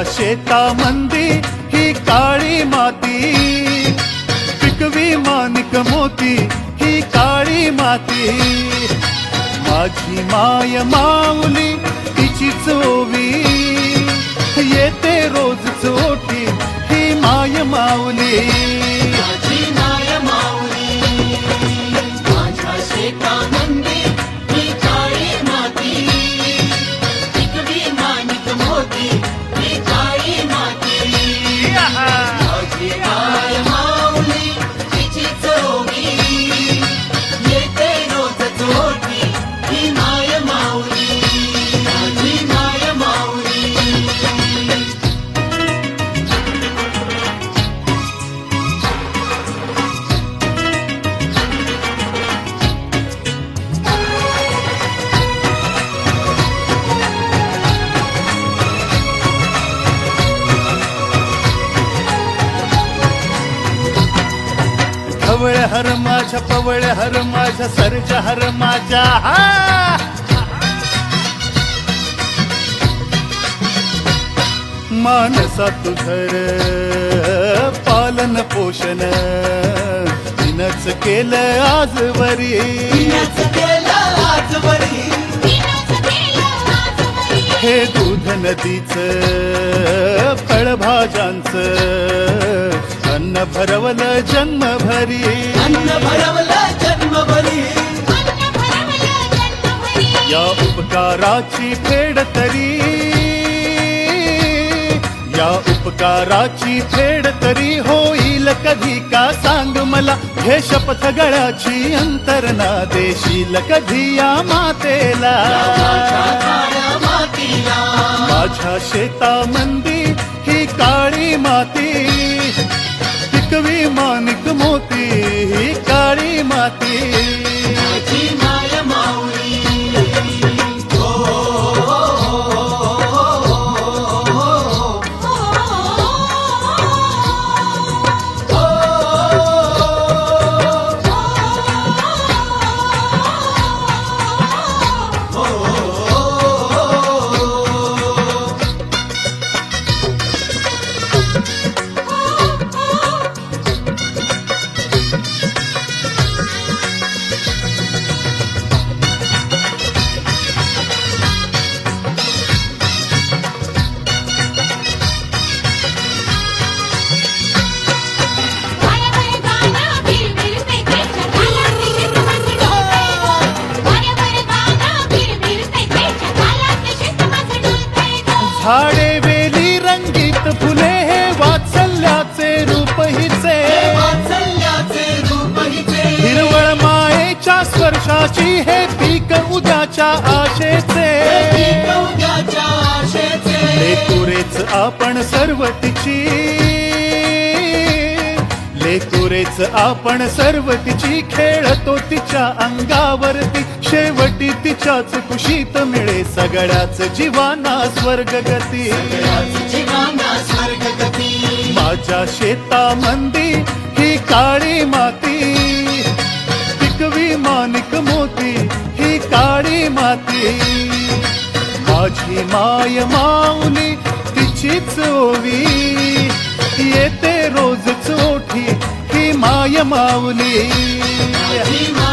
माझ्या शेतामंदी ही काळी माती. पिकवी मानिक मोती ही काळी माती. माझी माय माऊली तिची चोवी येते रोज चोटी ही माय माऊली. माझी माय माऊली माझ्या शेतामंदी ढवळ हर माझ्या पवळ हर माझ्या सर्ज हर माझ्या हा! मानसा तू घर पालन पोषण. तिनच केलं आजवरी तिनंच केलं आजवरी हे दूध नदीच फळभाज्यांचं अन्न भरवलं जन्मभरी. अन्न भरवलं जन्मभरी. या उपकाराची फेड तरी. या उपकाराची फेड तरी होईल कधी का सांग मला. हे शपथ गळ्याची अंतरणा देशील कधी या मातीला. माझ्या शेतामंदी ही काळी माती पिकवी मानिक मोती ही काळी झाडे वेली रंगीत फुले हे वात्सल्याचे रूप हिचे हिरवळ मायेच्या स्पर्शाची हे पीक उद्याच्या आशेचे. आपण सर्व तिची लेकुरेच आपण सर्व तिची खेळतो तिच्या अंगावरती. शेवटी तिच्याच कुशीत मिळे सगळ्याच जीवाना स्वर्ग गती माझ्या शेतामंदी ही काळी माती. पिकवी मानिक मोती ही काळी माती. माझी माय माऊली तिचीच ओवी. येते रोज चोठी ही